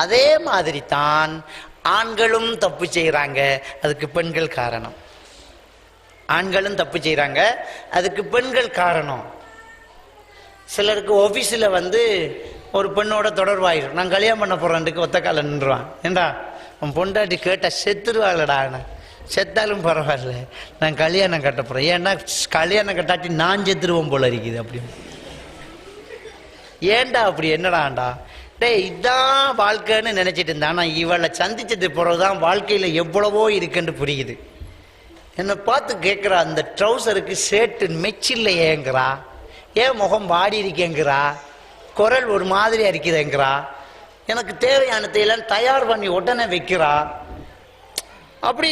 அதே மாதிரி தான் ஆண்களும் தப்பு செய்கிறாங்க அதுக்கு பெண்கள் காரணம். ஆண்களும் தப்பு செய்கிறாங்க அதுக்கு பெண்கள் காரணம். சிலருக்கு ஆஃபீஸில் வந்து ஒரு பெண்ணோட தொடர்பாயிரும். நான் கல்யாணம் பண்ண போகிறேன்ட்டுக்கு ஒத்த கால நின்றுவான். ஏண்டா? உன் பொண்டாட்டி கேட்டால் செத்துருவாளடா செத்தாலும் பரவாயில்ல. நான் கல்யாணம் கட்ட போகிறேன் ஏன்னா கல்யாணம் கட்டாட்டி நான் செத்துருவோம் போல இருக்குது அப்படின்னு. ஏன்டா அப்படி? என்னடாண்டா டேய் இதான் வாழ்க்கைன்னு நினச்சிட்டு இருந்தேன் ஆனால் இவளை சந்திச்சது பிறகுதான் வாழ்க்கையில் எவ்வளவோ இருக்குன்னு புரியுது. என்னை பார்த்து கேட்குறா அந்த ட்ரௌசருக்கு சேட்டு மெச்சில்லையேங்கிறா ஏன் முகம் வாடி இருக்கேங்கிறா? குரல் ஒரு மாதிரியாக இருக்குதுங்கிறா? எனக்கு தேவையானதையெல்லாம் தயார் பண்ணி உடனே வைக்கிறா? அப்படி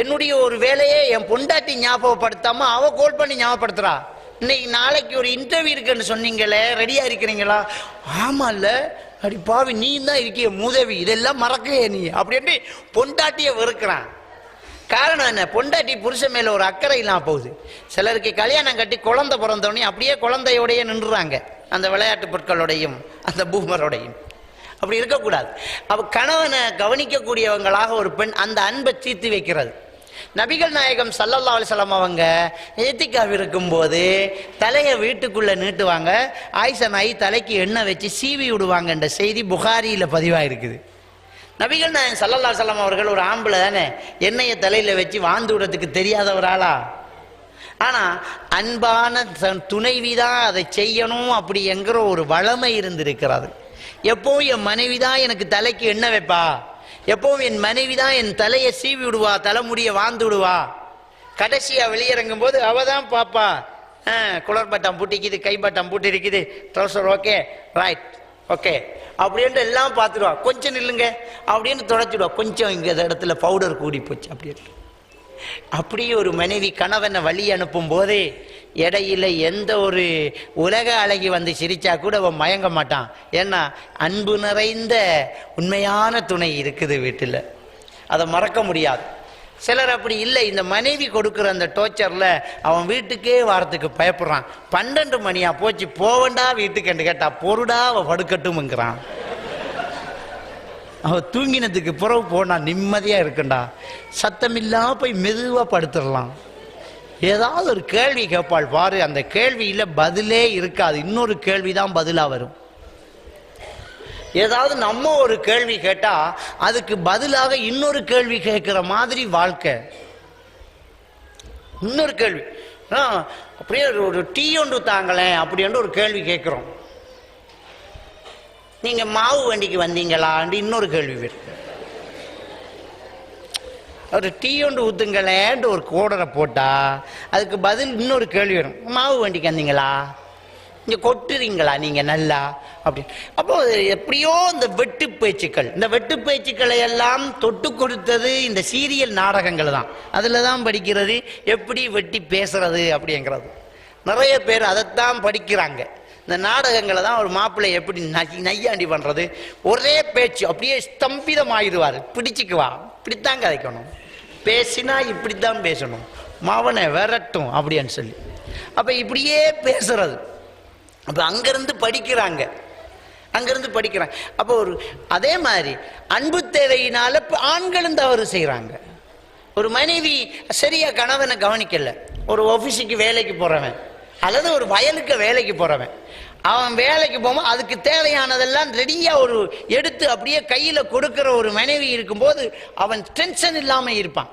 என்னுடைய ஒரு வேலையே என் பொண்டாட்டி ஞாபகப்படுத்தாமல் அவள் கோல் பண்ணி ஞாபகப்படுத்துகிறா இன்னைக்கு நாளைக்கு ஒரு இன்டர்வியூ இருக்குன்னு சொன்னீங்களே ரெடியாக இருக்கிறீங்களா? ஆமால்ல அடி பாவி நீ தான் இருக்கிய மூதேவி இதெல்லாம் மறக்கவே நீ. அப்படின்ட்டு பொண்டாட்டியை வெறுக்கிறான். காரணம் என்ன? பொண்டாட்டி புருஷன் மேலே ஒரு அக்கறை இல்லாமல் போகுது. சிலருக்கு கல்யாணம் கட்டி குழந்தை பிறந்தோடனே அப்படியே குழந்தையோடையே நின்றுறாங்க. அந்த விளையாட்டு பொருட்களோடையும் அந்த பூமரோடையும். அப்படி இருக்கக்கூடாது. அப்போ கணவனை கவனிக்கக்கூடியவங்களாக ஒரு பெண் அந்த அன்பை தீர்த்து வைக்கிறது. நபிகள் நாயகம் சல்லல்லா அலிசல்லாம் அவங்க ஏத்திக்காவ் இருக்கும்போது தலையை வீட்டுக்குள்ளே நீட்டுவாங்க. ஆயிஷா ஆகி தலைக்கு எண்ணெய் வச்சு சீவி விடுவாங்கன்ற செய்தி புகாரியில் பதிவாயிருக்குது. நபிகள் நாயகம் சல்லல்லா சல்லாம் அவர்கள் ஒரு ஆம்பளை தானே? எண்ணெயை தலையில் வச்சு வாழ்ந்து விடுறதுக்கு தெரியாத ஒரு ஆளா ஆனால் அன்பான துணைவி தான் அதை செய்யணும் அப்படிங்கிற ஒரு வளமை இருந்திருக்கிறது. எப்போ என் மனைவி தான் எனக்கு தலைக்கு எண்ணெய் வைப்பா? எப்பவும் என் மனைவி தான் என் தலையை சீவி விடுவா தலைமுடியை வாழ்ந்து விடுவா. கடைசியா வெளியிறங்கும் போது அவ தான் பாப்பா. ஆ, குளர் பட்டம் பூட்டிக்குது கை பட்டம் பூட்டி இருக்குது ட்ரௌசர் ஓகே ரைட் ஓகே அப்படின்ட்டு எல்லாம் பார்த்துடுவா. கொஞ்சம் நில்லுங்க. அப்படின்னு தொடச்சிடுவா. கொஞ்சம் இங்க இந்த இடத்துல பவுடர் கூடி போச்சு அப்படின்ட்டு அப்படி ஒரு மனைவி கணவனை வழி அனுப்பும் போதே இடையில எந்த ஒரு உலக அழகி வந்து சிரிச்சா கூட அவன் மயங்க மாட்டான். ஏன்னா அன்பு நிறைந்த உண்மையான துணை இருக்குது வீட்டில். அதை மறக்க முடியாது. சிலர் அப்படி இல்லை. இந்த மனைவி கொடுக்குற அந்த டோர்ச்சரில் அவன் வீட்டுக்கே வாரத்துக்கு பயப்படுறான். பன்னெண்டு மணியா போச்சு போவண்டா வீட்டுக்கு கேட்டா பொருடா அவள் படுக்கட்டும்ங்கிறான். அவள் தூங்கினதுக்கு பிறகு போனால் நிம்மதியாக இருக்குண்டா. சத்தமில்லா போய் மெதுவாக படுத்துடலாம். ஏதாவது ஒரு கேள்வி கேட்பாள் பாரு அந்த கேள்வியில் பதிலே இருக்காது. இன்னொரு கேள்வி தான் பதிலாக வரும். ஏதாவது நம்ம ஒரு கேள்வி கேட்டால் அதுக்கு பதிலாக இன்னொரு கேள்வி கேட்குற மாதிரி வாழ்க்கை. இன்னொரு கேள்வி ஆ, அப்படியே ஒரு- ஒரு டீ ஒன்று தாங்களேன் அப்படின்ட்டு ஒரு கேள்வி கேட்குறோம். நீங்க மாவு வண்டிக்கு வந்தீங்களான்னு இன்னொரு கேள்வி வரும். ஒரு டீ ஒன்று ஊத்துங்களேன்ட்டு ஒரு கோடரை போட்டா அதுக்கு பதில் இன்னொரு கேள்வி வரும். மாவு வண்டிக்கு வந்தீங்களா? இங்கே கொட்டுறீங்களா நீங்க நல்லா? அப்படி அப்போ எப்படியோ இந்த வெட்டு பேச்சுக்கள் இந்த வெட்டு பேச்சுக்களை எல்லாம் தொட்டு கொடுத்தது இந்த சீரியல் நாடகங்கள் தான். அதில் தான் படிக்கிறது எப்படி வெட்டி பேசுறது அப்படிங்கிறது. நிறைய பேர் அதைத்தான் படிக்கிறாங்க. இந்த நாடகங்களை தான் ஒரு மாப்பிள்ளை எப்படி நை- நையாண்டி பண்ணுறது ஒரே பேச்சு அப்படியே ஸ்தம்பிதம் ஆயிடுவார் பிடிச்சிக்குவா இப்படித்தான் கதைக்கணும். பேசினா இப்படி தான் பேசணும். மவனை விரட்டும் அப்படின்னு சொல்லி. அப்போ இப்படியே பேசுறது. அப்போ அங்கேருந்து படிக்கிறாங்க. அங்கேருந்து படிக்கிறாங்க. அப்போ ஒரு அதே மாதிரி அன்பு தேவையினால ஆண்களும் தவறு செய்கிறாங்க ஒரு மனைவி சரியா கணவனை கவனிக்கலை. ஒரு ஆஃபீஸுக்கு வேலைக்கு போகிறவன் அல்லது ஒரு வயலுக்கு வேலைக்கு போகிறவன் அவன் வேலைக்கு போகும்போது அதுக்கு தேவையானதெல்லாம் ரெடியாக ஒரு எடுத்து அப்படியே கையில் கொடுக்குற ஒரு மனைவி இருக்கும்போது அவன் டென்ஷன் இல்லாமல் இருப்பான்.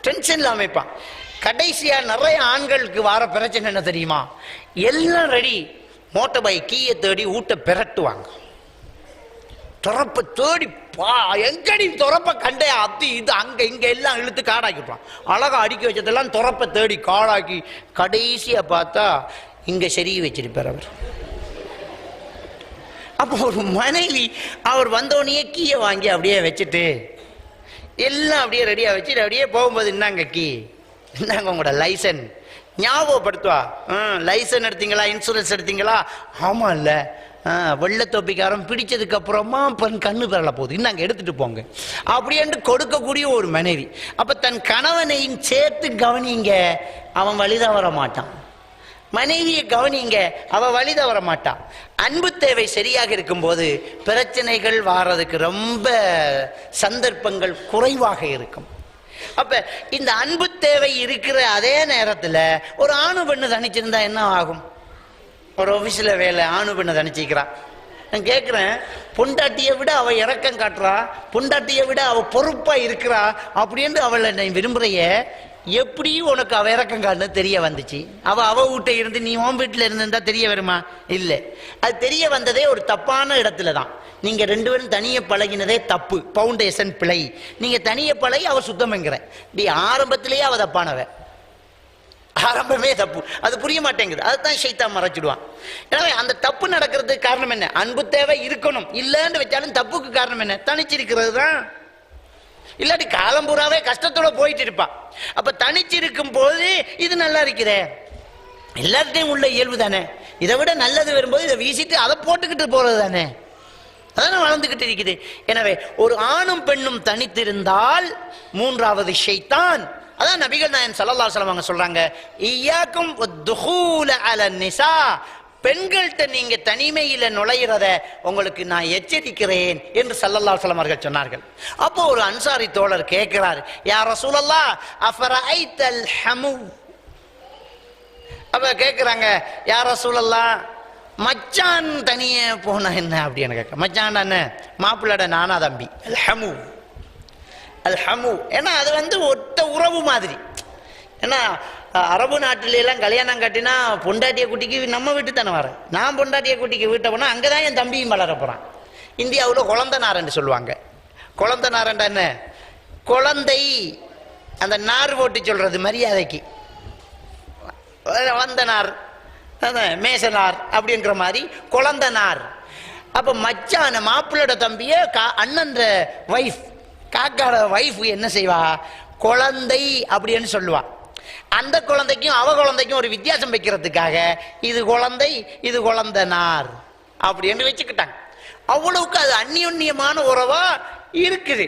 டென்ஷன் இல்லாமல் இருப்பான். கடைசியாக நிறைய ஆண்களுக்கு வர பிரச்சனை என்ன தெரியுமா? எல்லாம் ரெடி மோட்டர் பைக் கீயை தேடி ஊட்ட பிரட்டுவாங்க. துறப்ப தேடி பா எங்கடி துறப்ப கண்டே அத்தி இது அங்க இங்க எல்லாம் இழுத்து காடாக்கிப்பான். அழகா அடுக்கி வச்சதெல்லாம் துறப்ப தேடி காடாக்கி கடைசியா பார்த்தா இங்க செருகி வச்சிருப்பார் அவர். அப்போ ஒரு மனைவி அவர் வந்தோடனே கீயை வாங்கி அப்படியே வச்சுட்டு எல்லாம் அப்படியே ரெடியா வச்சுட்டு அப்படியே போகும்போது என்னங்க கீ. என்னங்க உங்களோட லைசன் ஞாபகப்படுத்துவா. லைசன் எடுத்தீங்களா இன்சூரன்ஸ் எடுத்தீங்களா? ஆமா இல்லை. வெள்ளை தொப்பிக்காரன் பிடிச்சதுக்கு அப்புறமா பெண் கண்ணு பெறல போகுது. நாங்கள் எடுத்துட்டு போங்க. அப்படின்ட்டு கொடுக்கக்கூடிய ஒரு மனைவி. அப்ப தன் கணவனையும் சேர்த்து கவனிங்க அவன் வழிதான் வர மாட்டான் மனைவியை கவனிங்க அவ வழி வர மாட்டான் அன்பு தேவை சரியாக இருக்கும்போது பிரச்சனைகள் வாரதுக்கு ரொம்ப சந்தர்ப்பங்கள் குறைவாக இருக்கும். அப்ப இந்த அன்பு தேவை இருக்கிற அதே நேரத்துல ஒரு ஆணு பெண்ணு தனிச்சிருந்தா என்ன ஆகும்? ஒரு ஆஃபீஸில் வேலை ஆணு பெண்ணை தனிச்சிக்கிறான் நான் கேட்குறேன் பொண்டாட்டியை விட அவள் இறக்கம் காட்டுறா பொண்டாட்டியை விட அவள் பொறுப்பாக இருக்கிறா அப்படின்னு அவளை நான் விரும்புறைய எப்படியும் உனக்கு அவ இறக்கம் காட்டுன்னு தெரிய வந்துச்சு. அவ அவ வீட்டை இருந்து நீ உன் வீட்டில் இருந்திருந்தா தெரிய வருமா? இல்லை. அது தெரிய வந்ததே ஒரு தப்பான இடத்துல தான். நீங்க ரெண்டு பேரும் தனியை பழகினதே தப்பு. பவுண்டேஷன் பிழை. நீங்க தனியை பழகி அவ சுத்தம்ங்கிற டி ஆரம்பத்திலேயே அவ தப்பானவன் ஆரம்பமே தப்பு. அது புரிய மாட்டேங்குது அதுதான் ஷைத்தான் மறைச்சிடுவான். எனவே அந்த தப்பு நடக்கிறதுக்கு காரணம் என்ன? அன்பு தேவை இருக்கணும். இல்லைன்னு வச்சாலும் தப்புக்கு காரணம் என்ன? தனிச்சிருக்கிறது தான். இல்லாட்டி காலம் பூராவே கஷ்டத்தோட போயிட்டு இருப்பான். அப்ப தனிச்சிருக்கும் போது இது நல்லா இருக்குதே எல்லார்ட்டையும் உள்ள இயல்பு தானே? இதை விட நல்லது வரும்போது இதை வீசிட்டு அதை போட்டுக்கிட்டு போறது தானே? அதான் வளர்ந்துகிட்டு இருக்குது. எனவே ஒரு ஆணும் பெண்ணும் தனித்திருந்தால் மூன்றாவது ஷைத்தான். அதான் நபிகள் நாயன் ஸல்லல்லாஹு அலைஹி அவங்க சொல்றாங்க இய்யாக்கும் துஹூல அல நிசா. பெண்கள்கிட்ட நீங்க தனிமையில நுழையிறத உங்களுக்கு நான் எச்சரிக்கிறேன் என்று சல்லல்லா அலைஹி அவர்கள் சொன்னார்கள். அப்போ ஒரு அன்சாரி தோழர் கேட்கிறார் யா ரசூலல்லாஹ் அஃபரஐத்தல் ஹமு? அப்ப கேட்குறாங்க யார சூழல்லா மச்சான் தனியே போனா என்ன? அப்படின்னு கேட்க மச்சான் என்ன மாப்பிள்ளட நானா தம்பி. அல் ஹமு. அல் ஹமு. ஏன்னா அது வந்து ஒத்த உறவு மாதிரி. ஏன்னா அரபு நாட்டிலெல்லாம் கல்யாணம் கட்டினா பொண்டாட்டிய குட்டிக்கு நம்ம வீட்டு தானே வரேன் நான் பொண்டாட்டிய குட்டிக்கு வீட்டை போனால் அங்கே தான் என் தம்பியும் வளர போகிறான் இந்தியாவில் குழந்த நாரன்னு சொல்லுவாங்க. குழந்த நாரண்டா என்ன? குழந்தை அந்த நார் போட்டு சொல்கிறது மரியாதைக்கு. வந்தனார் அதான் மேசனார் அப்படிங்கிற மாதிரி குழந்தனார் அப்போ மச்சான மாப்பிள்ளோட தம்பியை கா- அண்ணன்ற வைஃப் காக்காவோட வைஃப் என்ன செய்வா? குழந்தை அப்படின்னு சொல்லுவா. அந்த குழந்தைக்கும் அவ குழந்தைக்கும் ஒரு வித்தியாசம் வைக்கிறதுக்காக இது குழந்தை இது குழந்தனார் அப்படின்னு வச்சுக்கிட்டாங்க. அவ்வளவுக்கு அது அந்நியோன்யமான உறவா இருக்குது.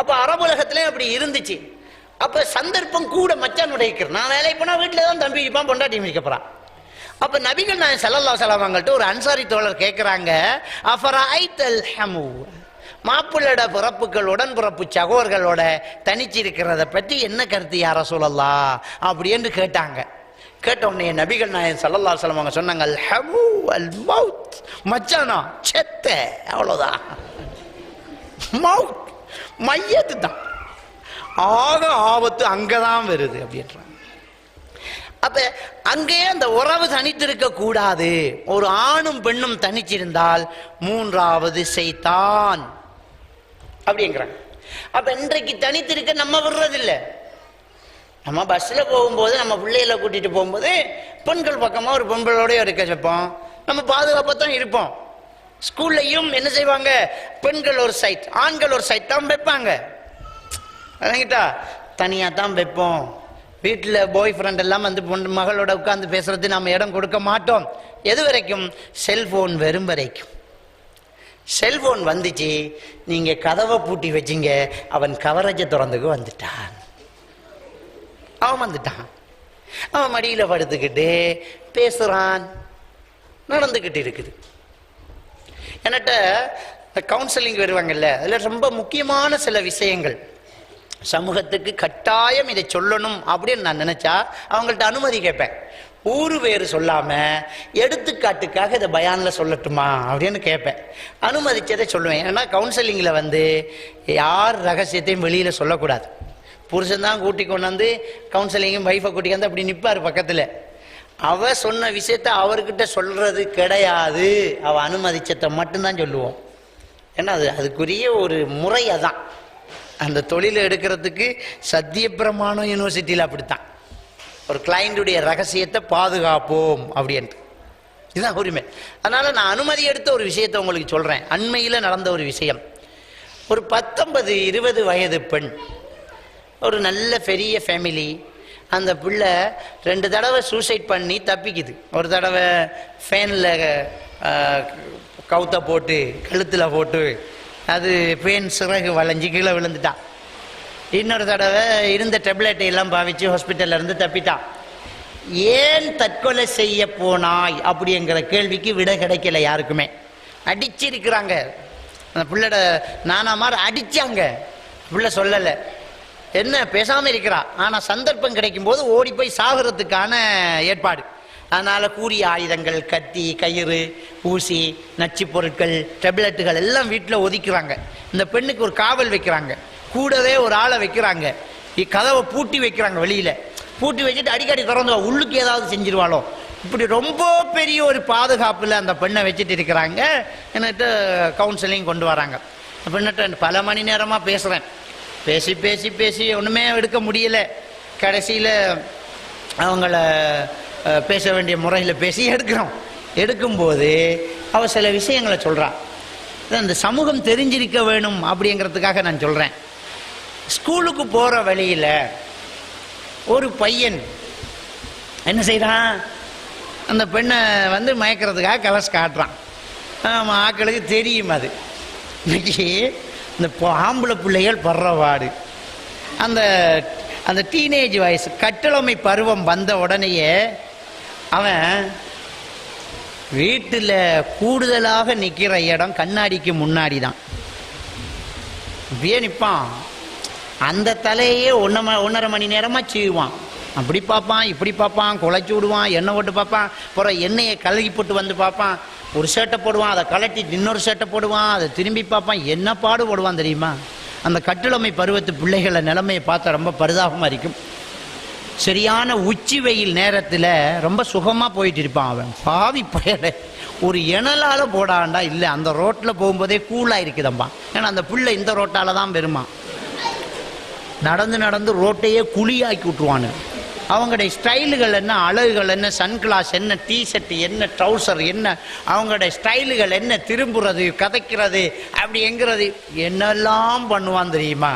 அப்ப அரபுலகத்திலே அப்படி இருந்துச்சு. அப்ப சந்தர்ப்பம் கூட மச்சான் உடைக்கிறது நான் வேலைக்கு போனா வீட்டுல தான் தம்பி இருப்பான் பொண்டாட்டி மிதிக்க போறான் அப்ப நபிகள் நான் செல்லல்லா சலாமங்கள்ட்ட ஒரு அன்சாரி தோழர் கேட்கிறாங்க அஃபராய்தல் ஹமூ மாப்பிள்ளோட பிறப்புகள் உடன்பிறப்பு சகோர்களோட தனிச்சு இருக்கிறத பற்றி என்ன கருத்து யார சொல்லலாம் அப்படின்னு கேட்டாங்க. கேட்ட உடனே நபிகள் நாயன் சல்லல்லா சொல்லம் அவங்க சொன்னாங்க அல் அல் மவுத் மச்சானா செத்த. அவ்வளோதான் மவுத். மையத்து தான். ஆக ஆபத்து அங்கே தான் வருது அப்படின்றாங்க. அப்ப அங்கேயே அந்த உறவு தனித்திருக்க கூடாது. ஒரு ஆணும் பெண்ணும் தனிச்சிருந்தால் மூன்றாவது செய்தான் அப்படிங்கிறாங்க. அப்ப இன்றைக்கு தனித்திருக்க நம்ம விடுறதில்லை. நம்ம பஸ்ல போகும்போது நம்ம பிள்ளைகளை கூட்டிட்டு போகும்போது பெண்கள் பக்கமா ஒரு பெண்களோடய இருக்க வைப்போம். நம்ம பாதுகாப்பாக தான் இருப்போம். ஸ்கூல்லையும் என்ன செய்வாங்க? பெண்கள் ஒரு சைட் ஆண்கள் ஒரு சைட் தான் வைப்பாங்க. அதங்கிட்டா? தனியாக தான் வைப்போம். வீட்டில் பாய் ஃப்ரெண்ட் எல்லாம் வந்து பொண்ணு மகளோட உட்காந்து பேசுறது நம்ம இடம் கொடுக்க மாட்டோம். எது வரைக்கும்? செல்போன் வரும் வரைக்கும். செல்போன் வந்துச்சு. நீங்க கதவை பூட்டி வச்சீங்க. அவன் கவரேஜை திறந்துக்கு வந்துட்டான். அவன் வந்துட்டான். அவன் மடியில் படுத்துக்கிட்டு பேசுறான். நடந்துக்கிட்டு இருக்குது. என்கிட்ட கவுன்சிலிங் வருவாங்கல்ல அதில் ரொம்ப முக்கியமான சில விஷயங்கள். சமூகத்துக்கு கட்டாயம் இதை சொல்லணும் அப்படின்னு நான் நினைச்சா அவங்கள்ட்ட அனுமதி கேட்பேன். ஊரு பேர் சொல்லாம எடுத்துக்காட்டுக்காக இதை பயானில் சொல்லட்டுமா அப்படின்னு கேட்பேன். அனுமதிச்சதை சொல்லுவேன். ஏன்னா கவுன்சிலிங்கில் வந்து யார் ரகசியத்தையும் வெளியில் சொல்லக்கூடாது. புருஷன் தான் கூட்டி கொண்டாந்து கவுன்சிலிங்கும் வைஃபை கூட்டி வந்து அப்படி நிற்பார் பக்கத்தில். அவ சொன்ன விஷயத்த அவர்கிட்ட சொல்றது கிடையாது. அவ அனுமதிச்சதை மட்டும்தான் சொல்லுவோம். ஏன்னா அது அதுக்குரிய ஒரு முறை அதான். அந்த தொழிலை எடுக்கிறதுக்கு சத்தியப்பிரமாணம் யூனிவர்சிட்டியில் அப்படித்தான். ஒரு கிளைண்டுடைய ரகசியத்தை பாதுகாப்போம் அப்படின்ட்டு. இதுதான் உரிமை. அதனால் நான் அனுமதி எடுத்த ஒரு விஷயத்தை உங்களுக்கு சொல்கிறேன் அண்மையில் நடந்த ஒரு விஷயம். ஒரு பத்தொன்பது இருபது வயது பெண் ஒரு நல்ல பெரிய ஃபேமிலி அந்த பிள்ளை ரெண்டு தடவை சூசைட் பண்ணி தப்பிக்குது. ஒரு தடவை ஃபேனில் கவுத்த போட்டு கழுத்தில் போட்டு அது பேன் சிறகு வளைஞ்சு கீழே விழுந்துட்டான் இன்னொரு தடவை இருந்த டெப்லெட்டை எல்லாம் பாவிச்சு ஹாஸ்பிட்டல்ல இருந்து தப்பிட்டான். ஏன் தற்கொலை செய்ய போனாய் அப்படிங்கிற கேள்விக்கு விட கிடைக்கல யாருக்குமே. அடிச்சிருக்கிறாங்க. அந்த பிள்ளைட நானா மாதிரி அடிச்சாங்க. பிள்ளை சொல்லலை. என்ன பேசாமல் இருக்கிறா. ஆனால் சந்தர்ப்பம் கிடைக்கும் போது ஓடி போய் சாகிறதுக்கான ஏற்பாடு. அதனால் கூறிய ஆயுதங்கள் கத்தி கயிறு ஊசி நச்சு பொருட்கள் டெப்லெட்டுகள் எல்லாம் வீட்டில் ஒதுக்கிறாங்க. இந்த பெண்ணுக்கு ஒரு காவல் வைக்கிறாங்க. கூடவே ஒரு ஆளை வைக்கிறாங்க. கதவை பூட்டி வைக்கிறாங்க வெளியில. பூட்டி வச்சுட்டு அடிக்கடி திறந்து உள்ளுக்கு ஏதாவது செஞ்சிருவாளோ. இப்படி ரொம்ப பெரிய ஒரு பாதுகாப்பில் அந்த பெண்ணை வச்சுட்டு இருக்கிறாங்க. என்னட்டு கவுன்சிலிங் கொண்டு வராங்க. பெண்ணிட்ட பல மணி நேரமாக பேசுகிறேன் பேசி பேசி பேசி ஒன்றுமே எடுக்க முடியல. கடைசியில் அவங்கள பேச வேண்டிய முறையில் பேசி எடுக்கிறோம். எடுக்கும்போது அவள் சில விஷயங்களை சொல்கிறான் இந்த சமூகம் தெரிஞ்சிருக்க வேணும் அப்படிங்கிறதுக்காக நான் சொல்கிறேன் ஸ்கூலுக்கு போகிற வழியில் ஒரு பையன் என்ன செய்கிறான் அந்த பெண்ணை வந்து மயக்கிறதுக்காக கலஸ் காட்டுறான். ஆமாம் ஆக்களுக்கு தெரியும் அது. இன்னைக்கு இந்த ஆம்பளை பிள்ளைகள் படுற வாடு. அந்த அந்த டீனேஜ் வயசு கட்டளமை பருவம் வந்த உடனேயே அவன் வீட்டில் கூடுதலாக நிற்கிற இடம் கண்ணாடிக்கு முன்னாடி தான் இப்படியே நிற்பான் அந்த தலையே ஒன்றரை ம ஒன்றரை மணி நேரமாக செய்வான். அப்படி பார்ப்பான் இப்படி பார்ப்பான் குழைச்சி விடுவான் எண்ணெய் போட்டு பார்ப்பான் அப்புறம் எண்ணெயை கழுகி போட்டு வந்து பார்ப்பான். ஒரு சேட்டை போடுவான் அதை கலட்டி இன்னொரு சேட்டை போடுவான் அதை திரும்பி பார்ப்பான். என்ன பாடு போடுவான் தெரியுமா? அந்த கட்டுளமை பருவத்து பிள்ளைகளை நிலைமையை பார்த்தா ரொம்ப பரிதாபமாக இருக்கும். சரியான உச்சி வெயில் நேரத்தில் ரொம்ப சுகமாக போயிட்டு இருப்பான் அவன். பாவி பயலை. ஒரு இணலால் போடாண்டா? இல்லை அந்த ரோட்டில் போகும்போதே கூலாக இருக்குதம்பா. ஏன்னா அந்த பிள்ளை இந்த ரோட்டால் தான் பெருமான் நடந்து நடந்து ரோட்டையே குழியாக்கி விட்ருவானு அவங்களுடைய ஸ்டைலுகள் என்ன அழகுகள் என்ன சன்கிளாஸ் என்ன டிஷர்ட் என்ன ட்ரௌசர் என்ன அவங்களுடைய ஸ்டைலுகள் என்ன திரும்புறது கதைக்கிறது அப்படி எங்கிறது என்னெல்லாம் பண்ணுவான் தெரியுமா?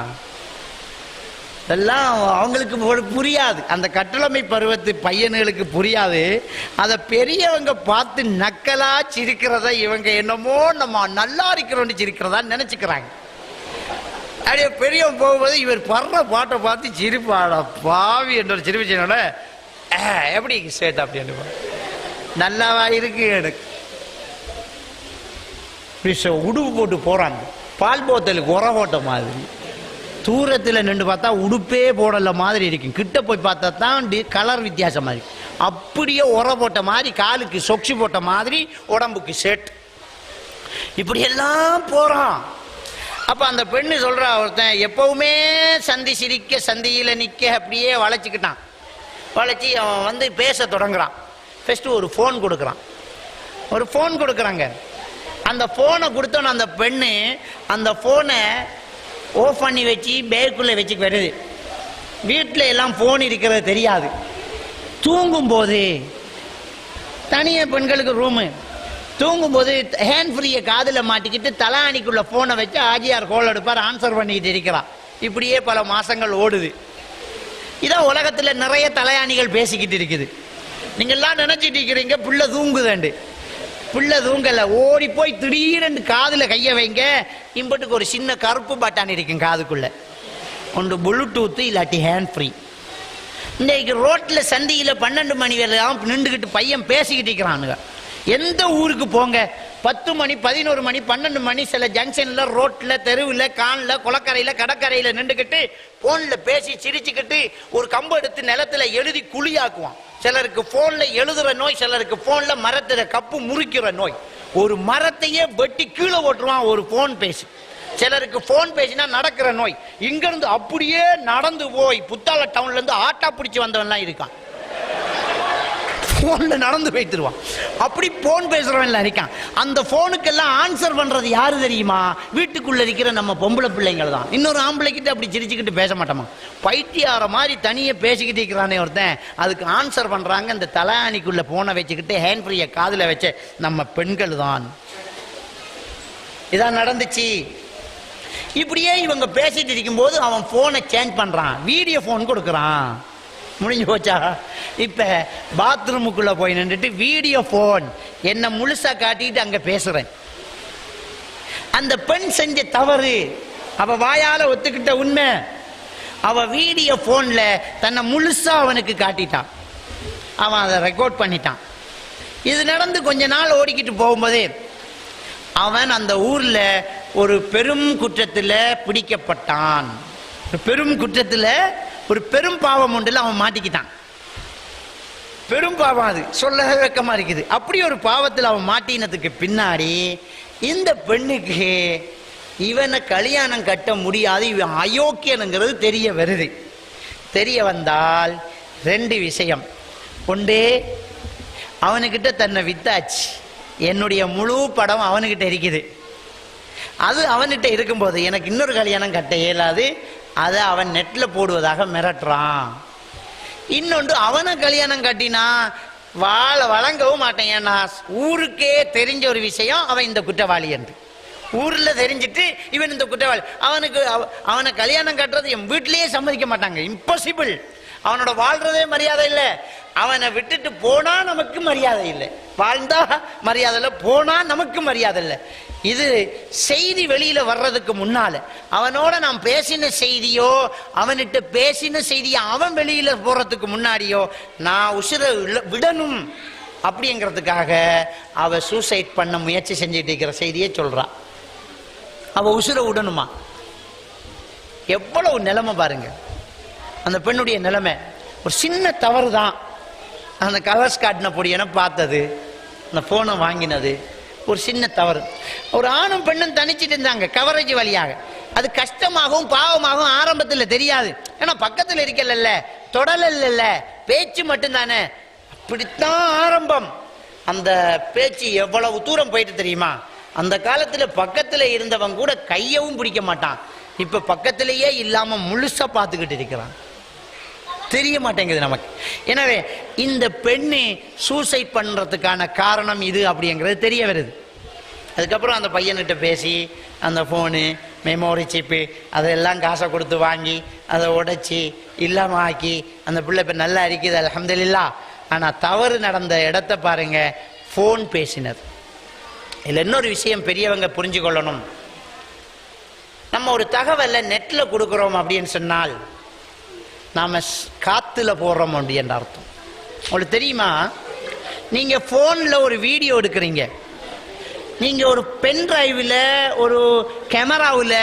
இதெல்லாம் அவங்களுக்கு புரியாது. அந்த கட்டளமை பருவத்து பையன்களுக்கு புரியாது. அதை பெரியவங்க பார்த்து நக்கலா சிரிக்கிறத இவங்க என்னமோ நம்ம நல்லா இருக்கிறோன்னு சிரிக்கிறதா நினச்சிக்கிறாங்க. அப்படியே பெரியவன் போகும்போது இவர் படுற பாட்டை பார்த்து சிரிப்பாடா பாவி என்ற ஒரு சிரிப்பு செய்யணும்ல. எப்படி சேட் அப்படின்னு நல்லாவா இருக்கு எனக்கு. உடுப்பு போட்டு போறாங்க. பால் போத்தலுக்கு உர போட்ட மாதிரி. தூரத்தில் நின்று பார்த்தா உடுப்பே போடல மாதிரி இருக்கும். கிட்ட போய் பார்த்தா தான் கலர் வித்தியாசம் மாதிரி. அப்படியே உர போட்ட மாதிரி காலுக்கு சொக்ஸி போட்ட மாதிரி உடம்புக்கு செட் இப்படி எல்லாம் போறான். அப்போ அந்த பெண்ணு சொல்கிறா ஒருத்தன் எப்பவுமே சந்தி சிரிக்க சந்தியில் நிற்க அப்படியே வளைச்சிக்கிட்டான். வளைச்சி அவன் வந்து பேச தொடங்குறான். ஃபஸ்ட்டு ஒரு ஃபோன் கொடுக்குறான். ஒரு ஃபோன் கொடுக்குறாங்க. அந்த ஃபோனை கொடுத்தோன்னு அந்த பெண்ணு அந்த ஃபோனை ஓஃப் பண்ணி வச்சு பேக்குள்ளே வச்சு வருது. வீட்டில் எல்லாம் ஃபோன் இருக்கிறது தெரியாது. தூங்கும்போது தனியாக பெண்களுக்கு ரூமு தூங்கும்போது ஹேண்ட் ஃப்ரீயை காதில் மாட்டிக்கிட்டு தலாணிக்குள்ள ஃபோனை வச்சு ஆஜியார் கோல் எடுப்பார் ஆன்சர் பண்ணிக்கிட்டு இருக்கிறான். இப்படியே பல மாதங்கள் ஓடுது. இதான் உலகத்தில் நிறைய தலையாணிகள் பேசிக்கிட்டு இருக்குது. நீங்கள்லாம் நினச்சிட்டு இருக்கிறீங்க பிள்ளை தூங்குதண்டு. பிள்ளை தூங்கலை ஓடி போய் திடீரென்று காதில் கையை வைங்க இம்பட்டுக்கு ஒரு சின்ன கருப்பு பட்டான் இருக்கும் காதுக்குள்ளே. ஒன்று ப்ளூடூத்து இல்லாட்டி ஹேண்ட் ஃப்ரீ இன்றைக்கு ரோட்டில் சந்தியில் பன்னெண்டு மணி வரையும் நின்றுக்கிட்டு பையன் பேசிக்கிட்டு இருக்கிறானுங்க. எந்த ஊருக்கு போங்க? பத்து மணி பதினோரு மணி பன்னெண்டு மணி சில ஜங்ஷன்ல ரோட்ல தெருவில் கான்ல குளக்கரையில கடற்கரையில நின்றுக்கிட்டு போன்ல பேசி சிரிச்சுக்கிட்டு ஒரு கம்பு எடுத்து நிலத்துல எழுதி குழியாக்குவான். சிலருக்கு போன்ல எழுதுற நோய் சிலருக்கு போன்ல மரத்துல கப்பு முறிக்கிற நோய். ஒரு மரத்தையே வெட்டி கீழே ஓட்டுருவான் ஒரு போன் பேசி. சிலருக்கு போன் பேசினா நடக்கிற நோய். இங்கிருந்து அப்படியே நடந்து போய் புத்தாள டவுன்ல இருந்து ஆட்டா பிடிச்சி வந்தவன்லாம் இருக்கான். ஃபோனில் நடந்து வைத்துருவான். அப்படி ஃபோன் பேசுறவன்ல இருக்கான். அந்த ஃபோனுக்கெல்லாம் ஆன்சர் பண்ணுறது யார் தெரியுமா? வீட்டுக்குள்ளே இருக்கிற நம்ம பொம்பளை பிள்ளைங்கள் தான். இன்னொரு ஆம்பளைக்கிட்ட அப்படி சிரிச்சுக்கிட்டு பேச மாட்டோமா? பைத்தியார மாதிரி தனியே பேசிக்கிட்டு இருக்கிறானே ஒருத்தன். அதுக்கு ஆன்சர் பண்ணுறாங்க இந்த தலையாணிக்குள்ளே ஃபோனை வச்சுக்கிட்டு ஹேண்ட் ஃப்ரீயை காதில் வச்ச நம்ம பெண்கள் தான். இதான் நடந்துச்சு. இப்படியே இவங்க பேசிட்டு இருக்கும்போது அவன் ஃபோனை சேஞ்ச் பண்ணுறான் வீடியோ ஃபோன் கொடுக்குறான். முடிஞ்சு போச்சா? இப்ப பாத்ரூமுக்குள்ள போய் நின்றுட்டு வீடியோ போன் என்னை முழுசா காட்டிட்டு அங்க பேசுறேன். அந்த பெண் செஞ்ச தவறு அவ வாயால ஒத்துக்கிட்ட உண்மை அவ வீடியோ போன்ல தன்னை முழுசா அவனுக்கு காட்டிட்டான். அவன் அதை ரெக்கார்ட் பண்ணிட்டான். இது நடந்து கொஞ்ச நாள் ஓடிக்கிட்டு போகும்போதே அவன் அந்த ஊர்ல ஒரு பெரும் குற்றத்தில் பிடிக்கப்பட்டான். பெரும் குற்றத்தில் ஒரு பெரும் பாவம் ஒன்றில் அவன் மாட்டிக்கிட்டான். பெரும் பாவம் அது. சொல்ல வெக்கமா இருக்குது. அப்படி ஒரு பாவத்தில் அவன் மாட்டினதுக்கு பின்னாடி இந்த பெண்ணுக்கு இவனை கல்யாணம் கட்ட முடியாது. இவன் அயோக்கியனுங்கிறது தெரிய வருது. தெரிய வந்தால் ரெண்டு விஷயம். ஒன்று அவனுக்கிட்ட தன்னை வித்தாச்சு. என்னுடைய முழு படம் அவனுக்கிட்ட இருக்குது. அது அவன்கிட்ட இருக்கும்போது எனக்கு இன்னொரு கல்யாணம் கட்ட இயலாது. அதை அவன் நெட்டில் போடுவதாக மிரட்டுறான். இன்னொன்று அவனை கல்யாணம் கட்டினா வாழ வழங்கவும் மாட்டேன். ஏன்னா ஊருக்கே தெரிஞ்ச ஒரு விஷயம் அவன் இந்த குற்றவாளி என்று. ஊரில் தெரிஞ்சிட்டு இவன் இந்த குற்றவாளி. அவனுக்கு அவ- அவனை கல்யாணம் கட்டுறது என் வீட்டிலேயே சம்மதிக்க மாட்டாங்க. இம்பாசிபிள் அவனோட வாழ்றதே மரியாதை இல்லை. அவனை விட்டுட்டு போனா நமக்கு மரியாதை இல்லை. வாழ்ந்தா மரியாதை இல்லை போனா நமக்கு மரியாதை இல்லை. இது செய்தி வெளியில வர்றதுக்கு முன்னால அவனோட நாம் பேசின செய்தியோ அவன்கிட்ட பேசின செய்தியோ அவன் வெளியில போறதுக்கு முன்னாடியோ நான் உசுர விடணும் அப்படிங்கிறதுக்காக அவ சூசைட் பண்ண முயற்சி செஞ்சுட்டு இருக்கிற செய்தியை சொல்றான் அவ உசுர விடணுமா? எவ்வளவு நிலைமை பாருங்க. அந்த பெண்ணுடைய நிலைமை. ஒரு சின்ன தவறு தான் அந்த கலர்ஸ் காட்டின பொடியனை பார்த்தது. அந்த ஃபோனை வாங்கினது. ஒரு சின்ன தவறு. ஒரு ஆணும் பெண்ணும் தனிச்சிட்டு இருந்தாங்க கவரேஜ் வழியாக. அது கஷ்டமாகவும் பாவமாகவும் ஆரம்பத்தில் தெரியாது. ஏன்னா பக்கத்தில் இருக்கல தொடல் இல்லைல்ல பேச்சு மட்டும்தானே. அப்படித்தான் ஆரம்பம். அந்த பேச்சு எவ்வளவு தூரம் போயிட்டு தெரியுமா? அந்த காலத்தில் பக்கத்தில் இருந்தவன் கூட கையவும் பிடிக்க மாட்டான். இப்போ பக்கத்திலேயே இல்லாமல் முழுசாக பார்த்துக்கிட்டு இருக்கிறான். தெரிய மாட்டேங்குது நமக்கு. எனவே இந்த பெண்ணு சூசைட் பண்ணுறதுக்கான காரணம் இது அப்படிங்கிறது தெரிய வருது. அதுக்கப்புறம் அந்த பையன்கிட்ட பேசி அந்த ஃபோனு மெமோரி சிப்பு அதெல்லாம் காசை கொடுத்து வாங்கி அதை உடைச்சி இல்லாமல் ஆக்கி அந்த பிள்ளை இப்போ நல்லா இருக்குது அலமதுல்லா ஆனால் தவறு நடந்த இடத்த பாருங்க ஃபோன் பேசினது. இதில் இன்னொரு விஷயம் பெரியவங்க புரிஞ்சு கொள்ளணும் நம்ம ஒரு தகவலை நெட்டில் கொடுக்குறோம் அப்படின்னு சொன்னால் நாம் காத்துல போடுறோம் அப்படின்ற அர்த்தம். உங்களுக்கு தெரியுமா? நீங்கள் ஃபோனில் ஒரு வீடியோ எடுக்கிறீங்க. நீங்கள் ஒரு பென் டிரைவில் ஒரு கேமராவில்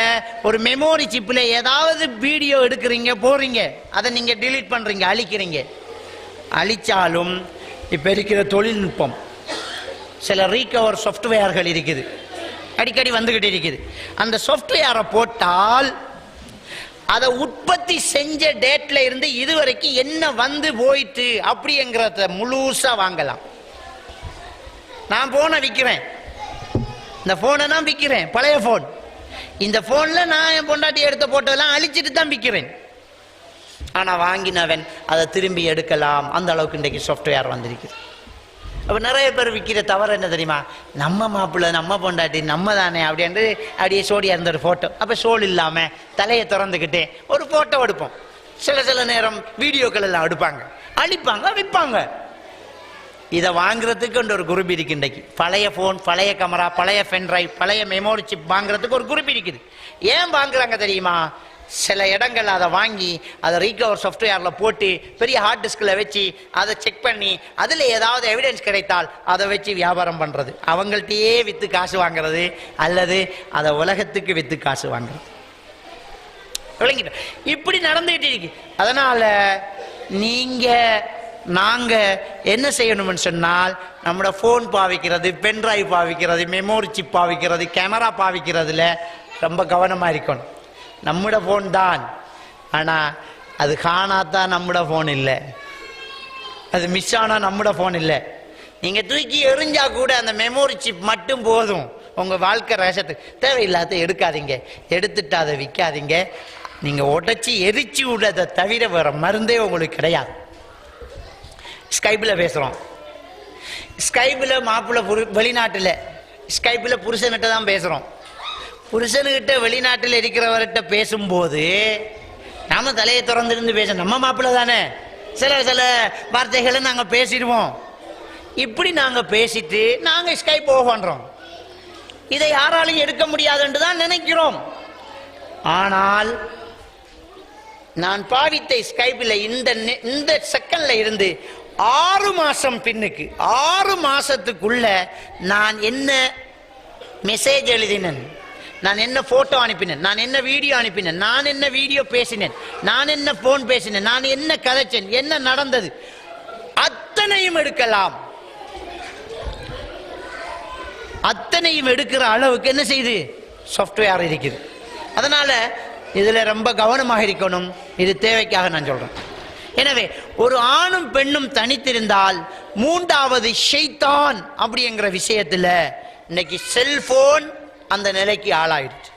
ஒரு மெமோரி சிப்பில் ஏதாவது வீடியோ எடுக்கிறீங்க போடுறீங்க அதை நீங்கள் டிலீட் பண்ணுறீங்க அழிக்கிறீங்க. அழிச்சாலும் இப்போ இருக்கிற தொழில்நுட்பம். சில ரீகவர் சாஃப்ட்வேர்கள் இருக்குது. அடிக்கடி வந்துக்கிட்டு இருக்குது. அந்த சாஃப்ட்வேரை போட்டால் அதை உற்பத்தி செஞ்ச டேட்ல இருந்து இதுவரைக்கும் என்ன வந்து போயிட்டு அப்படிங்கிறத முழுசா வாங்கலாம். நான் போனை விற்கிறேன் இந்த போனை நான் விற்கிறேன் பழைய போன் இந்த போன்ல நான் என் பொண்டாட்டி எடுத்த போட்டதெல்லாம் அழிச்சிட்டு தான் விற்கிறேன் ஆனா வாங்கினவன் அதை திரும்பி எடுக்கலாம். அந்த அளவுக்கு இன்றைக்கு சாஃப்ட்வேர் வந்திருக்குது. அப்போ நிறைய பேர் விற்கிற தவறு என்ன தெரியுமா? நம்ம மாப்பிள்ளை நம்ம பொண்டாட்டி நம்ம தானே அப்படின்ட்டு அப்படியே சோடியா இருந்த ஒரு ஃபோட்டோ அப்போ சோல் இல்லாமல் தலையை திறந்துக்கிட்டே ஒரு ஃபோட்டோ எடுப்போம். சில சில நேரம் வீடியோக்கள் எல்லாம் எடுப்பாங்க. அழிப்பாங்க விற்பாங்க இதை வாங்குறதுக்கு ஒரு குரூப் இருக்கு இன்றைக்கு. பழைய ஃபோன் பழைய கேமரா பழைய பென்ட்ரைவ் பழைய மெமோரி சிப் வாங்குறதுக்கு ஒரு குரூப் இருக்குது. ஏன் வாங்குறாங்க தெரியுமா? சில இடங்கள் அதை வாங்கி அதை ரீகவர் சாஃப்ட்வேரில் போட்டு பெரிய ஹார்ட் டிஸ்கில் வச்சு அதை செக் பண்ணி அதில் ஏதாவது எவிடன்ஸ் கிடைத்தால் அதை வச்சு வியாபாரம் பண்ணுறது அவங்கள்ட்டையே விற்று காசு வாங்குறது அல்லது அதை உலகத்துக்கு விற்று காசு வாங்குறது. விளங்கிட்ட இப்படி நடந்துகிட்டு இருக்கு. அதனால் நீங்கள் நாங்கள் என்ன செய்யணும்னு சொன்னால் நம்மளோட ஃபோன் பாவிக்கிறது பென்ட்ரைவ் பாவிக்கிறது மெமோரி சிப் பாவிக்கிறது கேமரா பாவிக்கிறதுல ரொம்ப கவனமாக இருக்கணும். நம்மட ஃபோன் தான். ஆனால் அது காணாதான் நம்மட ஃபோன் இல்லை. அது மிஸ் ஆனால் நம்மட ஃபோன் இல்லை. நீங்கள் தூக்கி எறிஞ்சா கூட அந்த மெமோரி சிப் மட்டும் போதும். உங்கள் வாழ்க்கை ரசத்துக்கு தேவையில்லாத எடுக்காதீங்க. எடுத்துட்டு அதை விற்காதீங்க நீங்கள் உடைச்சி எரிச்சு விடுறதை தவிர வர மருந்தே உங்களுக்கு கிடையாது. ஸ்கைப்பில் பேசுகிறோம் ஸ்கைப்பில் மாப்பிள்ளை புரு வெளிநாட்டில். ஸ்கைப்பில் புருஷன்கிட்ட தான் பேசுகிறோம் புருஷனுக்கிட்ட வெளிநாட்டில் இருக்கிறவர்கிட்ட பேசும்போது நாம தலையை திறந்திருந்து பேச நம்ம மாப்பிள்ளை தானே. சில சில வார்த்தைகளை நாங்கள் பேசிடுவோம். இப்படி நாங்கள் பேசிட்டு நாங்கள் ஸ்கைப் ஓ பண்ணுறோம் இதை யாராலையும் எடுக்க முடியாதுன்னு தான் நினைக்கிறோம். ஆனால் நான் பாவித்த ஸ்கைப்பில் இந்த நெ- இந்த செகண்ட்ல இருந்து ஆறு மாதம் பின்னுக்கு ஆறு மாதத்துக்குள்ள நான் என்ன மெசேஜ் எழுதினேன்? நான் என்ன போட்டோ அனுப்பினேன்? நான் என்ன வீடியோ அனுப்பினேன்? நான் என்ன வீடியோ பேசினேன்? நான் என்ன போன் பேசினேன்? நான் என்ன கதைச்சேன்? என்ன நடந்தது? அத்தனையும் எடுக்கலாம். அத்தனையும் எடுக்கிற அளவுக்கு என்ன செய்யுது சாஃப்ட்வேர் இருக்குது. அதனால இதுல ரொம்ப கவனமாக இருக்கணும். இது தேவைக்காக நான் சொல்றேன். எனவே ஒரு ஆணும் பெண்ணும் தனித்திருந்தால் மூன்றாவது ஷைத்தான் அப்படிங்கிற விஷயத்தில் இன்னைக்கு செல்போன் அந்த நிலைக்கு ஆளாயிடுச்சு.